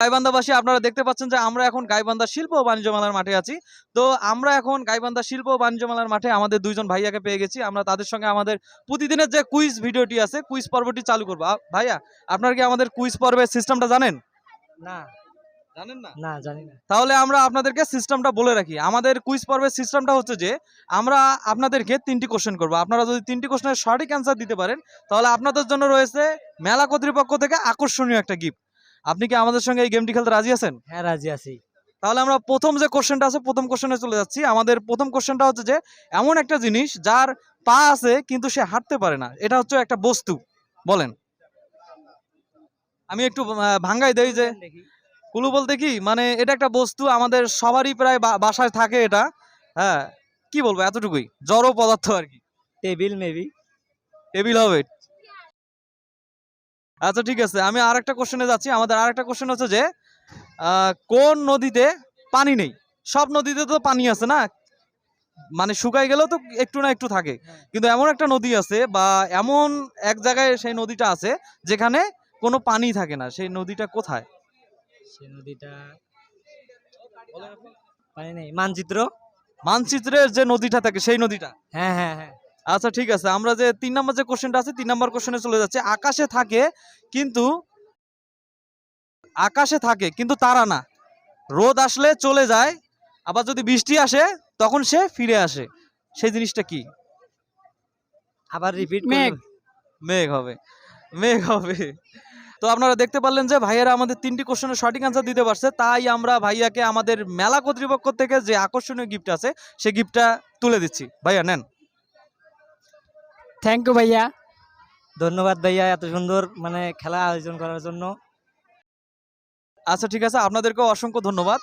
গাইবান্ধাবাসী আপনারা দেখতে পাচ্ছেন যে আমরা এখন গাইবান্ধা শিল্প ও বাণিজ্য মেলার মাঠে আছি। তো আমরা এখন গাইবান্ধা শিল্প ও বাণিজ্য মেলার মাঠে আমাদের দুইজন ভাইয়াকে পেয়ে গেছি। আমরা তাদের সঙ্গে আমাদের প্রতিদিনের যে কুইজ ভিডিওটি আছে কুইজ পর্বটি চালু করব। ভাইয়া আপনার কি আমাদের কুইজ পর্বের সিস্টেমটা জানেন? না। জানেন না? না জানি না। তাহলে আমরা আপনাদেরকে সিস্টেমটা বলে রাখি। আমাদের কুইজ পর্বের সিস্টেমটা হচ্ছে যে আমরা আপনাদেরকে তিনটি কোশ্চেন করব। আপনারা যদি তিনটি কোশ্চেনের সঠিক অ্যান্সার দিতে পারেন তাহলে আপনাদের জন্য রয়েছে মেলা কর্তৃপক্ষ থেকে আকর্ষণীয় একটা গিফট আপনি কি আমাদের সঙ্গে এই গেমটি খেলতে রাজি আছেন? হ্যাঁ রাজি আছি। তাহলে আমরা প্রথম যে কোশ্চেনটা আছে প্রথম কোশ্চেনে চলে যাচ্ছি। আমাদের প্রথম কোশ্চেনটা হচ্ছে যে এমন একটা জিনিস যার পা আছে কিন্তু সে হাঁটতে পারে না। এটা হচ্ছে একটা বস্তু। বলেন। আমি একটু ভাঙ্গাই দেই যে কুলু বলতে কি? মানে এটা একটা বস্তু আমাদের সবারই প্রায় বাসায় থাকে এটা। হ্যাঁ কি বলব? এতটুকুই। জড় পদার্থ আর কি। টেবিল মেবি টেবিল হবে। আচ্ছা ঠিক আছে। আমি আরেকটা কোশ্চেনে যাচ্ছি। আমাদের আরেকটা কোশ্চেন হচ্ছে যে কোন নদীতে পানি নেই? সব নদীতে তো পানি আছে না? মানে শুকাই গেলেও তো একটু না একটু থাকে। কিন্তু এমন একটা নদী আছে বা এমন এক জায়গায় সেই নদীটা আছে যেখানে কোনো পানি থাকে না। সেই নদীটা কোথায়? সে নদীটা পানি নেই। মানচিত্র? মানচিত্রের যে নদীটা থাকে সেই নদীটা? হ্যাঁ হ্যাঁ হ্যাঁ। আচ্ছা ঠিক আছে। আমরা যে তিন নম্বর যে কোশ্চেনটা আছে তিন নম্বর কোশ্চেনে চলে যাচ্ছে। আকাশে থাকে কিন্তু আকাশে থাকে কিন্তু তারা না। রোদ আসলে চলে যায় আবার যদি বৃষ্টি আসে তখন সে ফিরে আসে। সেই জিনিসটা কি? আবার রিপিট মেঘ। মেঘ হবে। মেঘ হবে। তো আপনারা দেখতে পারলেন যে ভাইয়ারা আমাদের তিনটি কোশ্চেনের সঠিক অ্যান্সার দিতে পারছে। তাই আমরা ভাইয়াকে আমাদের মেলা কর্তৃপক্ষ থেকে যে আকর্ষণীয় গিফট আছে সেই গিফটটা তুলে দিচ্ছি। ভাইয়া নেন। থ্যাংক ইউ ভাইয়া। ধন্যবাদ ভাইয়া এত সুন্দর মানে খেলা আয়োজন করার জন্য। আচ্ছা ঠিক আছে, আপনাদেরকেও অসংখ্য ধন্যবাদ।